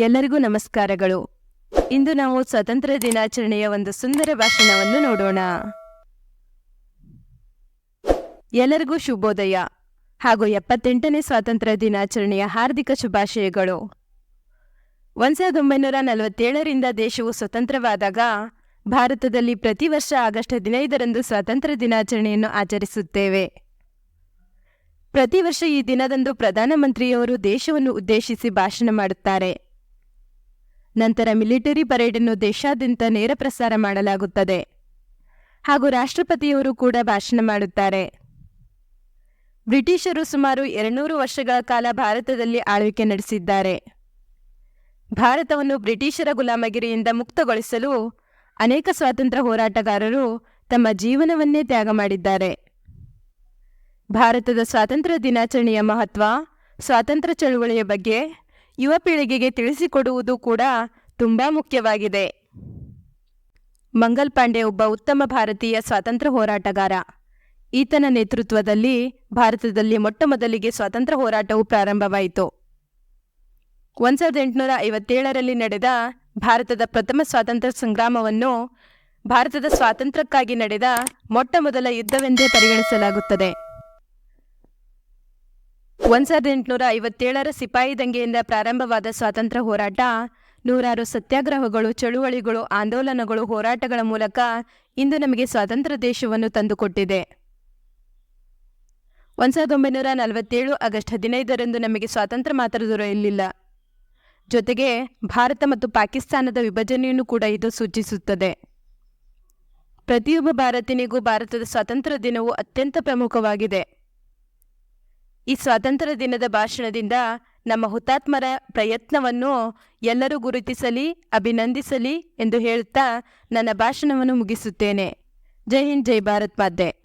ಎಲ್ಲರಿಗೂ ನಮಸ್ಕಾರಗಳು. ಇಂದು ನಾವು ಸ್ವಾತಂತ್ರ್ಯ ದಿನಾಚರಣೆಯ ಒಂದು ಸುಂದರ ಭಾಷಣವನ್ನು ನೋಡೋಣ. ಎಲ್ಲರಿಗೂ ಶುಭೋದಯ ಹಾಗೂ ಎಪ್ಪತ್ತೆಂಟನೇ ಸ್ವಾತಂತ್ರ್ಯ ದಿನಾಚರಣೆಯ ಹಾರ್ದಿಕ ಶುಭಾಶಯಗಳು. ಒಂದ್ ಸಾವಿರದ ಒಂಬೈನೂರ ನಲವತ್ತೇಳರಿಂದ ದೇಶವು ಸ್ವತಂತ್ರವಾದಾಗ ಭಾರತದಲ್ಲಿ ಪ್ರತಿ ವರ್ಷ ಆಗಸ್ಟ್ ಹದಿನೈದರಂದು ಸ್ವಾತಂತ್ರ್ಯ ದಿನಾಚರಣೆಯನ್ನು ಆಚರಿಸುತ್ತೇವೆ. ಪ್ರತಿ ವರ್ಷ ಈ ದಿನದಂದು ಪ್ರಧಾನಮಂತ್ರಿಯವರು ದೇಶವನ್ನು ಉದ್ದೇಶಿಸಿ ಭಾಷಣ ಮಾಡುತ್ತಾರೆ. ನಂತರ ಮಿಲಿಟರಿ ಪರೇಡನ್ನು ದೇಶಾದ್ಯಂತ ನೇರ ಪ್ರಸಾರ ಮಾಡಲಾಗುತ್ತದೆ. ಹಾಗೂ ರಾಷ್ಟ್ರಪತಿಯವರು ಕೂಡ ಭಾಷಣ ಮಾಡುತ್ತಾರೆ. ಬ್ರಿಟಿಷರು ಸುಮಾರು ಎರಡ್ನೂರು ವರ್ಷಗಳ ಕಾಲ ಭಾರತದಲ್ಲಿ ಆಳ್ವಿಕೆ ನಡೆಸಿದ್ದಾರೆ. ಭಾರತವನ್ನು ಬ್ರಿಟಿಷರ ಗುಲಾಮಗಿರಿಯಿಂದ ಮುಕ್ತಗೊಳಿಸಲು ಅನೇಕ ಸ್ವಾತಂತ್ರ್ಯ ಹೋರಾಟಗಾರರು ತಮ್ಮ ಜೀವನವನ್ನೇ ತ್ಯಾಗ ಮಾಡಿದ್ದಾರೆ. ಭಾರತದ ಸ್ವಾತಂತ್ರ್ಯ ದಿನಾಚರಣೆಯ ಮಹತ್ವ, ಸ್ವಾತಂತ್ರ್ಯ ಚಳುವಳಿಯ ಬಗ್ಗೆ ಯುವ ಪೀಳಿಗೆಗೆ ತಿಳಿಸಿಕೊಡುವುದು ಕೂಡ ತುಂಬಾ ಮುಖ್ಯವಾಗಿದೆ. ಮಂಗಲ್ ಪಾಂಡೆ ಒಬ್ಬ ಉತ್ತಮ ಭಾರತೀಯ ಸ್ವಾತಂತ್ರ್ಯ ಹೋರಾಟಗಾರ. ಈತನ ನೇತೃತ್ವದಲ್ಲಿ ಭಾರತದಲ್ಲಿ ಮೊಟ್ಟಮೊದಲಿಗೆ ಸ್ವಾತಂತ್ರ್ಯ ಹೋರಾಟವು ಪ್ರಾರಂಭವಾಯಿತು. ಒಂದು ಸಾವಿರದ ಎಂಟುನೂರ ಐವತ್ತೇಳರಲ್ಲಿ ನಡೆದ ಭಾರತದ ಪ್ರಥಮ ಸ್ವಾತಂತ್ರ್ಯ ಸಂಗ್ರಾಮವನ್ನು ಭಾರತದ ಸ್ವಾತಂತ್ರ್ಯಕ್ಕಾಗಿ ನಡೆದ ಮೊಟ್ಟಮೊದಲ ಯುದ್ಧವೆಂದೇ ಪರಿಗಣಿಸಲಾಗುತ್ತದೆ. ಒಂದ್ ಸಾವಿರದ ಎಂಟುನೂರ ಐವತ್ತೇಳರ ಸಿಪಾಯಿ ದಂಗೆಯಿಂದ ಪ್ರಾರಂಭವಾದ ಸ್ವಾತಂತ್ರ್ಯ ಹೋರಾಟ, ನೂರಾರು ಸತ್ಯಾಗ್ರಹಗಳು, ಚಳುವಳಿಗಳು, ಆಂದೋಲನಗಳು, ಹೋರಾಟಗಳ ಮೂಲಕ ಇಂದು ನಮಗೆ ಸ್ವಾತಂತ್ರ್ಯ ದೇಶವನ್ನು ತಂದುಕೊಟ್ಟಿದೆ. ಒಂದ್ ಸಾವಿರದ ಒಂಬೈನೂರ ನಲವತ್ತೇಳು ಆಗಸ್ಟ್ ಹದಿನೈದರಂದು ನಮಗೆ ಸ್ವಾತಂತ್ರ್ಯ ಮಾತ್ರ ದೊರೆಯಲಿಲ್ಲ. ಜೊತೆಗೆ ಭಾರತ ಮತ್ತು ಪಾಕಿಸ್ತಾನದ ವಿಭಜನೆಯನ್ನು ಕೂಡ ಇದು ಸೂಚಿಸುತ್ತದೆ. ಪ್ರತಿಯೊಬ್ಬ ಭಾರತೀಯನಿಗೂ ಭಾರತದ ಸ್ವಾತಂತ್ರ್ಯ ದಿನವು ಅತ್ಯಂತ ಪ್ರಮುಖವಾಗಿದೆ. ಈ ಸ್ವಾತಂತ್ರ್ಯ ದಿನದ ಭಾಷಣದಿಂದ ನಮ್ಮ ಹುತಾತ್ಮರ ಪ್ರಯತ್ನವನ್ನು ಎಲ್ಲರೂ ಗುರುತಿಸಲಿ, ಅಭಿನಂದಿಸಲಿ ಎಂದು ಹೇಳುತ್ತಾ ನನ್ನ ಭಾಷಣವನ್ನು ಮುಗಿಸುತ್ತೇನೆ. ಜೈ ಹಿಂದ್, ಜೈ ಭಾರತ್ ಮಾತೆ.